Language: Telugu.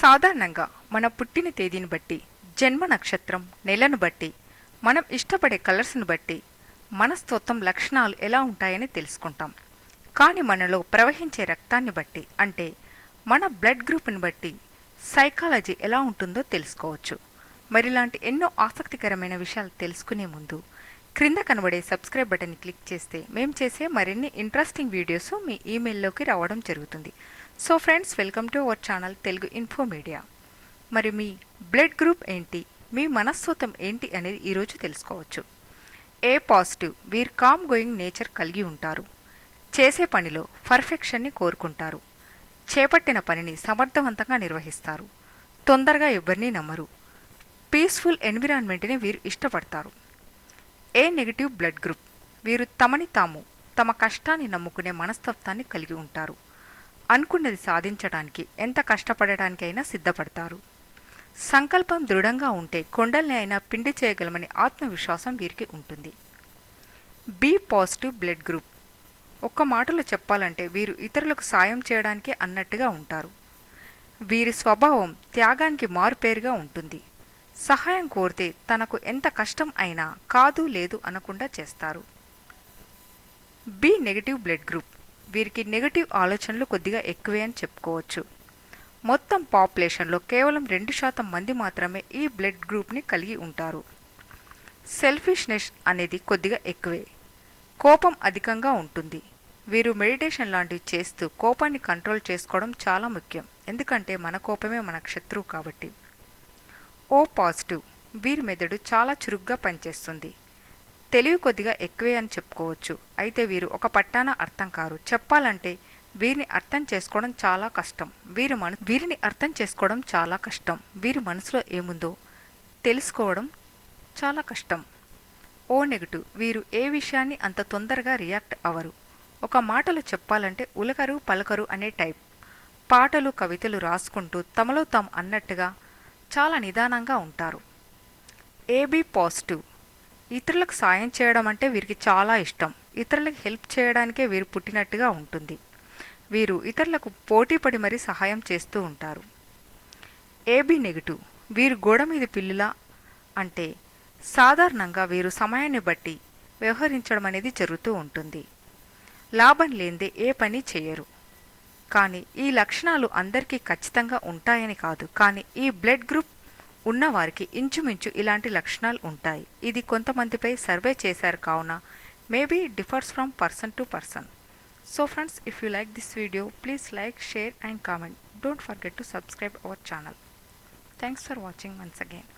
సాధారణంగా మన పుట్టిన తేదీని బట్టి జన్మ నక్షత్రం నెలను బట్టి మనం ఇష్టపడే కలర్స్ని బట్టి మనస్తత్వం లక్షణాలు ఎలా ఉంటాయని తెలుసుకుంటాం. కానీ మనలో ప్రవహించే రక్తాన్ని బట్టి అంటే మన బ్లడ్ గ్రూప్ని బట్టి సైకాలజీ ఎలా ఉంటుందో తెలుసుకోవచ్చు. మరి ఇలాంటి ఎన్నో ఆసక్తికరమైన విషయాలు తెలుసుకునే ముందు క్రింద కనబడే సబ్స్క్రైబ్ బటన్ని క్లిక్ చేస్తే మేము చేసే మరిన్ని ఇంట్రెస్టింగ్ వీడియోస్ మీ ఈమెయిల్లోకి రావడం జరుగుతుంది. So friends welcome to our channel Telugu info media మరి మీ బ్లడ్ గ్రూప్ ఏంటి? మీ మనస్తత్వం ఏంటి అనేది ఈరోజు తెలుసుకోవచ్చు. ఏ పాజిటివ్ వీర్ కామ్ గోయింగ్ నేచర్ కలిగి ఉంటారు. చేసే పనిలో పర్ఫెక్షన్ని కోరుకుంటారు. చేపట్టిన పనిని సమర్థవంతంగా నిర్వహిస్తారు. తొందరగా ఎవరిని నమ్మరు. పీస్ఫుల్ ఎన్విరాన్మెంట్ని వీరు ఇష్టపడతారు. ఏ నెగిటివ్ బ్లడ్ గ్రూప్ వీరు తమని తాము తమ కష్టాన్ని నమ్ముకునే మనస్తత్వాన్ని కలిగి ఉంటారు. అనుకున్నది సాధించడానికి ఎంత కష్టపడటానికైనా సిద్ధపడతారు. సంకల్పం దృఢంగా ఉంటే కొండల్ని అయినా పిండి చేయగలమని ఆత్మవిశ్వాసం వీరికి ఉంటుంది. B positive blood group. ఒక్క మాటలో చెప్పాలంటే వీరు ఇతరులకు సాయం చేయడానికే అన్నట్టుగా ఉంటారు. వీరి స్వభావం త్యాగానికి మారుపేరుగా ఉంటుంది. సహాయం కోరితే తనకు ఎంత కష్టం అయినా కాదు లేదు అనకుండా చేస్తారు. B negative blood group. వీరికి నెగటివ్ ఆలోచనలు కొద్దిగా ఎక్కువే అని చెప్పుకోవచ్చు. మొత్తం పాపులేషన్లో కేవలం రెండు శాతం మంది మాత్రమే ఈ బ్లడ్ గ్రూప్ని కలిగి ఉంటారు. సెల్ఫిష్నెస్ అనేది కొద్దిగా ఎక్కువే. కోపం అధికంగా ఉంటుంది. వీరు మెడిటేషన్ లాంటివి చేస్తూ కోపాన్ని కంట్రోల్ చేసుకోవడం చాలా ముఖ్యం. ఎందుకంటే మన కోపమే మన శత్రువు కాబట్టి. O positive. వీరి మెదడు చాలా చురుగ్గా పనిచేస్తుంది. తెలివి కొద్దిగా ఎక్కువే అని చెప్పుకోవచ్చు. అయితే వీరు ఒక పట్టాన అర్థం కారు. చెప్పాలంటే వీరిని అర్థం చేసుకోవడం చాలా కష్టం. వీరి మన వీరిని అర్థం చేసుకోవడం చాలా కష్టం. వీరి మనసులో ఏముందో తెలుసుకోవడం చాలా కష్టం. ఓ నెగటివ్ వీరు ఏ విషయాన్ని అంత తొందరగా రియాక్ట్ అవరు. ఒక మాటలు చెప్పాలంటే ఉలకరు పలకరు అనే టైప్. పాటలు కవితలు రాసుకుంటూ తమలో తాము అన్నట్టుగా చాలా నిదానంగా ఉంటారు. AB positive. ఇతరులకు సాయం చేయడం అంటే వీరికి చాలా ఇష్టం. ఇతరులకు హెల్ప్ చేయడానికే వీరు పుట్టినట్టుగా ఉంటుంది. వీరు ఇతరులకు పోటీపడి మరీ సహాయం చేస్తూ ఉంటారు. ఏబీ నెగిటివ్ వీరు గోడ మీద పిల్లులా అంటే సాధారణంగా వీరు సమయాన్ని బట్టి వ్యవహరించడం అనేది జరుగుతూ ఉంటుంది. లాభం లేనిదే ఏ పని చేయరు. కానీ ఈ లక్షణాలు అందరికీ ఖచ్చితంగా ఉంటాయని కాదు. కానీ ఈ బ్లడ్ గ్రూప్ ఉన్నవారికి ఇంచుమించు ఇలాంటి లక్షణాలు ఉంటాయి. ఇది కొంతమందిపై సర్వే చేశారు కావున maybe differs from person to person. So friends if you like this video please like share and comment. Don't forget to subscribe our channel. Thanks for watching once again.